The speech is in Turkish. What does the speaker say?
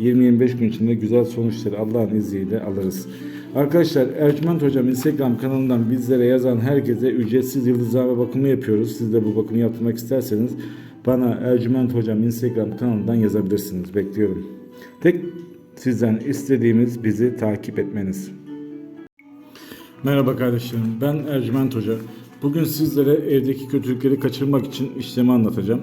20-25 gün içinde güzel sonuçları Allah'ın izniyle alırız. Arkadaşlar Ercüment Hocam Instagram kanalından bizlere yazan herkese ücretsiz yıldızlama bakımı yapıyoruz. Siz de bu bakımı yaptırmak isterseniz bana Ercüment Hocam Instagram kanalından yazabilirsiniz. Bekliyorum. Tek sizden istediğimiz bizi takip etmeniz. Merhaba kardeşlerim. Ben Ercüment Hoca. Bugün sizlere evdeki kötülükleri kaçırmak için işlemi anlatacağım.